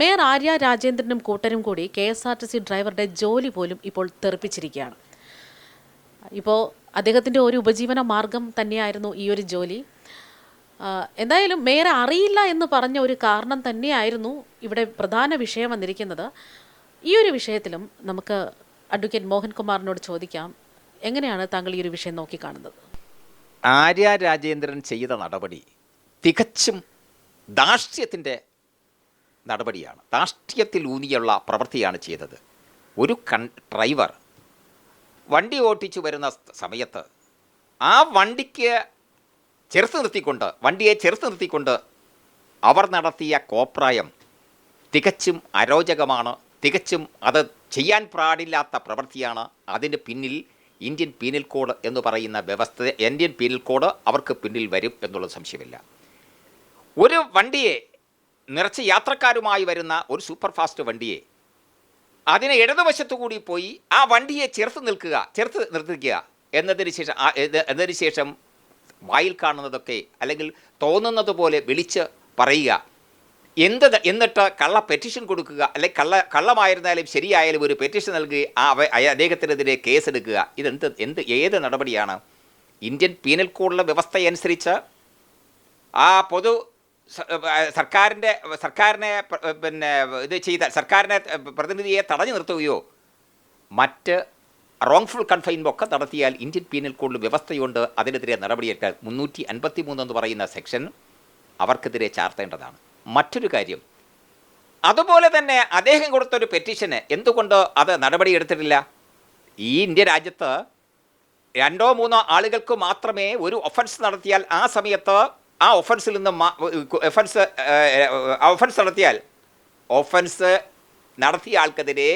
Mayor Arya രാജേന്ദ്രനും കൂട്ടരും കൂടി K S R T C ഡ്രൈവറുടെ ജോലി പോലും ഇപ്പോൾ തെറിപ്പിച്ചിരിക്കുകയാണ്. ഇപ്പോൾ അദ്ദേഹത്തിന്റെ ഒരു ഉപജീവന മാർഗം തന്നെയായിരുന്നു ഈ ഒരു ജോലി. എന്തായാലും മേയറെ അറിയില്ല എന്ന് പറഞ്ഞ ഒരു കാരണം തന്നെയായിരുന്നു ഇവിടെ പ്രധാന വിഷയം വന്നിരിക്കുന്നത്. ഈ ഒരു വിഷയത്തിലും നമുക്ക് അഡ്വക്കേറ്റ് മോഹൻകുമാറിനോട് ചോദിക്കാം എങ്ങനെയാണ് താങ്കൾ ഈ ഒരു വിഷയം നോക്കിക്കാണുന്നത്? ആര്യ രാജേന്ദ്രൻ ചെയ്ത നടപടി തികച്ചും ധാർഷ്ട്യത്തിന്റെ നടപടിയാണ്. ധാർഷ്ട്യത്തിൽ ഊന്നിയുള്ള പ്രവൃത്തിയാണ് ചെയ്തത്. ഒരു കൺ ഡ്രൈവർ വണ്ടി ഓട്ടിച്ചു വരുന്ന സമയത്ത് ആ വണ്ടിക്ക് ചെറുത്ത് നിർത്തിക്കൊണ്ട് വണ്ടിയെ ചെറുത്ത് നിർത്തിക്കൊണ്ട് അവർ നടത്തിയ കോപ്രായം തികച്ചും അരോചകമാണ്. തികച്ചും അത് ചെയ്യാൻ പാടില്ലാത്ത പ്രവൃത്തിയാണ്. അതിന് പിന്നിൽ ഇന്ത്യൻ പീനൽ കോഡ് എന്ന് പറയുന്ന വ്യവസ്ഥ ഇന്ത്യൻ പീനൽ കോഡ് അവർക്ക് പിന്നിൽ വരും എന്നുള്ള സംശയമില്ല. ഒരു വണ്ടിയെ നിറച്ച് യാത്രക്കാരുമായി വരുന്ന ഒരു സൂപ്പർ ഫാസ്റ്റ് വണ്ടിയെ. അതിനെ ഇടതുവശത്തു കൂടി പോയി ആ വണ്ടിയെ ചെറുത്ത് നിൽക്കുക ചെറുത്ത് നിർത്തിക്കുക എന്നതിന് ശേഷം എന്നതിന് ശേഷം വായിൽ കാണുന്നതൊക്കെ അല്ലെങ്കിൽ തോന്നുന്നത് പോലെ വിളിച്ച് പറയുക. എന്ത് എന്നിട്ട് കള്ള പെറ്റീഷൻ കൊടുക്കുക അല്ലെങ്കിൽ കള്ള കള്ളമായിരുന്നാലും ശരിയായാലും ഒരു പെറ്റീഷൻ നൽകി ആ അദ്ദേഹത്തിനെതിരെ കേസെടുക്കുക. ഇതെന്ത് എന്ത് ഏത് നടപടിയാണ്? ഇന്ത്യൻ പീനൽ കോഡിലെ വ്യവസ്ഥയനുസരിച്ച് ആ പൊതു സർക്കാരിന്റെ സർക്കാരിനെ പിന്നെ ഇത് ചെയ്ത സർക്കാരിനെ പ്രതിനിധിയെ തടഞ്ഞു നിർത്തുകയോ മറ്റ് റോങ്ഫുൾ കൺഫൈൻമെന്റ് ഒക്കെ നടത്തിയാൽ ഇന്ത്യൻ പീനൽ കോഡിൽ വ്യവസ്ഥയുണ്ട് അതിനെതിരെ നടപടിയെടുക്കാൻ മുന്നൂറ്റി അൻപത്തി മൂന്ന് എന്ന് പറയുന്ന സെക്ഷൻ അവർക്കെതിരെ ചാർത്തേണ്ടതാണ്. മറ്റൊരു കാര്യം അതുപോലെ തന്നെ അദ്ദേഹം കൊടുത്തൊരു പെറ്റീഷന് എന്തുകൊണ്ട് അത് നടപടിയെടുത്തിട്ടില്ല? ഈ ഇന്ത്യ രാജ്യത്ത് രണ്ടോ മൂന്നോ ആളുകൾക്ക് മാത്രമേ ഒരു ഒഫൻസ് നടത്തിയാൽ ആ സമയത്ത് ആ ഒഫൻസിൽ നിന്ന് ഒഫൻസ് ഒഫൻസ് നടത്തിയാൽ ഒഫൻസ് നടത്തിയ ആൾക്കെതിരെ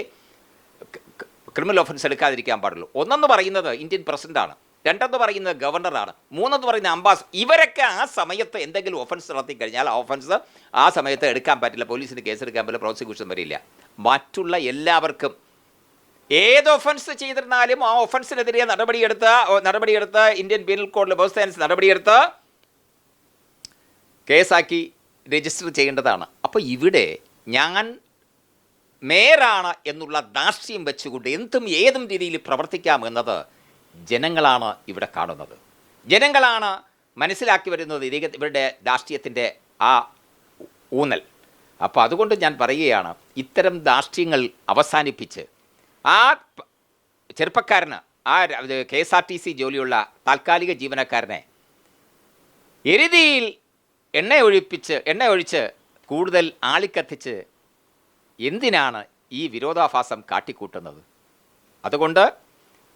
ക്രിമിനൽ ഒഫൻസ് എടുക്കാതിരിക്കാൻ പാടുള്ളൂ. ഒന്നെന്ന് പറയുന്നത് ഇന്ത്യൻ പ്രസിഡന്റാണ് രണ്ടെന്ന് പറയുന്നത് ഗവർണറാണ് മൂന്നെന്ന് പറയുന്ന അംബാസ് ഇവരൊക്കെ ആ സമയത്ത് എന്തെങ്കിലും ഒഫൻസ് നടത്തി കഴിഞ്ഞാൽ ആ ഒഫൻസ് ആ സമയത്ത് എടുക്കാൻ പറ്റില്ല. പോലീസിന് കേസെടുക്കാൻ പറ്റില്ല പ്രോസിക്യൂഷൻ വരില്ല. മറ്റുള്ള എല്ലാവർക്കും ഏത് ഒഫൻസ് ചെയ്തിരുന്നാലും ആ ഒഫൻസിനെതിരെ നടപടിയെടുത്ത് നടപടിയെടുത്ത് ഇന്ത്യൻ പീനൽ കോഡിലെ വ്യവസ്ഥ അനുസരിച്ച് നടപടിയെടുത്ത് കേസാക്കി രജിസ്റ്റർ ചെയ്യേണ്ടതാണ്. അപ്പോൾ ഇവിടെ ഞാൻ മേയറാണ് എന്നുള്ള ദാർഷ്ട്യം വെച്ചുകൊണ്ട് എന്തും ഏതും രീതിയിൽ പ്രവർത്തിക്കാമെന്നത് ജനങ്ങളാണ് ഇവിടെ കാണുന്നത്. ജനങ്ങളാണ് മനസ്സിലാക്കി വരുന്നത് ഇവരുടെ രാഷ്ട്രീയത്തിന്റെ ആ ഊന്നൽ. അപ്പോൾ അതുകൊണ്ട് ഞാൻ പറയുകയാണ് ഇത്തരം ദാർഷ്ട്യങ്ങൾ അവസാനിപ്പിച്ച് ആ ചെറുപ്പക്കാരന് ആ K S R T C ജോലിയുള്ള താൽക്കാലിക ജീവനക്കാരനെ എരുതിയിൽ എണ്ണ ഒഴിപ്പിച്ച് എണ്ണ ഒഴിച്ച് കൂടുതൽ ആളിക്കത്തിച്ച് എന്തിനാണ് ഈ വിരോധാഭാസം കാട്ടിക്കൂട്ടുന്നത്? അതുകൊണ്ട്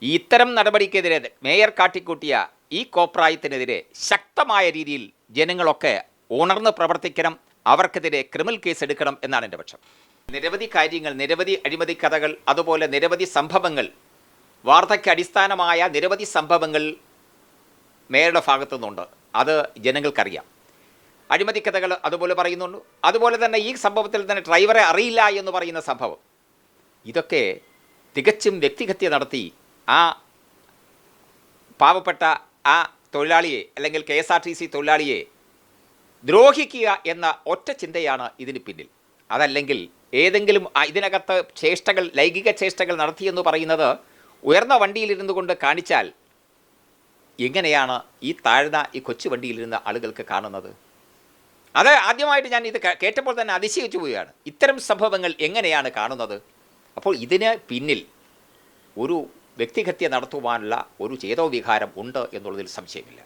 ഈ ഇത്തരം നടപടിക്കെതിരെ മേയർ കാട്ടിക്കൂട്ടിയ ഈ കോപ്രായത്തിനെതിരെ ശക്തമായ രീതിയിൽ ജനങ്ങളൊക്കെ ഉണർന്ന് പ്രവർത്തിക്കണം അവർക്കെതിരെ ക്രിമിനൽ കേസ് എടുക്കണം എന്നാണ് എന്റെ പക്ഷം. നിരവധി കാര്യങ്ങൾ നിരവധി അഴിമതി കഥകൾ അതുപോലെ നിരവധി സംഭവങ്ങൾ വാർത്തയ്ക്ക് അടിസ്ഥാനമായ നിരവധി സംഭവങ്ങൾ മേയറുടെ ഭാഗത്തു നിന്നുണ്ട് അത് ജനങ്ങൾക്കറിയാം. അഴിമതി കഥകൾ അതുപോലെ പറയുന്നുണ്ട്. അതുപോലെ തന്നെ ഈ സംഭവത്തിൽ തന്നെ ഡ്രൈവറെ അറിയില്ല എന്ന് പറയുന്ന സംഭവം. ഇതൊക്കെ തികച്ചും വ്യക്തിഹത്യ നടത്തി ആ പാവപ്പെട്ട ആ തൊഴിലാളിയെ അല്ലെങ്കിൽ K S R T C തൊഴിലാളിയെ ദ്രോഹിക്കുക എന്ന ഒറ്റ ചിന്തയാണ് ഇതിന് പിന്നിൽ. അതല്ലെങ്കിൽ ഏതെങ്കിലും ഇതിനകത്ത് ചേഷ്ടകൾ ലൈംഗിക ചേഷ്ടകൾ നടത്തിയെന്ന് പറയുന്നത് ഉയർന്ന വണ്ടിയിലിരുന്നു കൊണ്ട് കാണിച്ചാൽ എങ്ങനെയാണ് ഈ താഴ്ന്ന ഈ കൊച്ചു വണ്ടിയിലിരുന്ന ആളുകൾക്ക് കാണുന്നത്? അത് ആദ്യമായിട്ട് ഞാൻ ഇത് കേട്ടപ്പോൾ തന്നെ അതിശയിച്ചു പോവുകയാണ്. ഇത്തരം സംഭവങ്ങൾ എങ്ങനെയാണ് കാണുന്നത്? അപ്പോൾ ഇതിന് പിന്നിൽ ഒരു വ്യക്തിഹത്യ നടത്തുവാനുള്ള ഒരു ചേതോവികാരം ഉണ്ട് എന്നുള്ളതിൽ സംശയമില്ല.